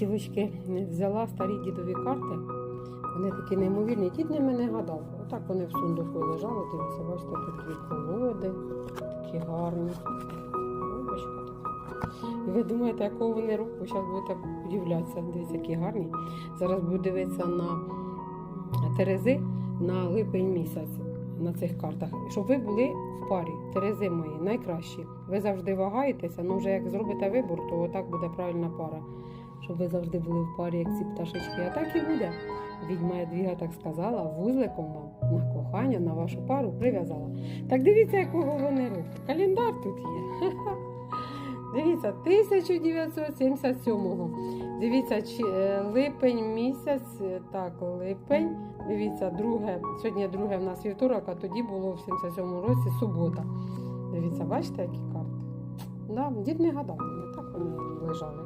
Цілочки взяла старі дідові карти. Вони такі неймовірні. Дід не гадав. Отак вони в сундуку лежали. Дивіться, бачите, дві колоди, такі гарні. І ви думаєте, якого вони року? Зараз будете удивлятися. Дивіться, які гарні. Зараз буду дивитися на Терези на липень місяць на цих картах. Щоб ви були в парі. Терези мої, найкращі. Ви завжди вагаєтеся, ну вже як зробите вибор, то отак буде правильна пара. Щоб ви завжди були в парі, як ці пташечки. А так і буде. Відьма Ядвіга так сказала, вузликом вам на кохання, на вашу пару прив'язала. Так дивіться, якого вони року. Календар тут є. Дивіться, 1977-го. Дивіться, чи, е, липень місяць, е, так, липень. Дивіться, друге, сьогодні друге в нас вівторок, а тоді було в 77-му році субота. Дивіться, бачите, які карти? Да, дід не гадав, вони так вони лежали.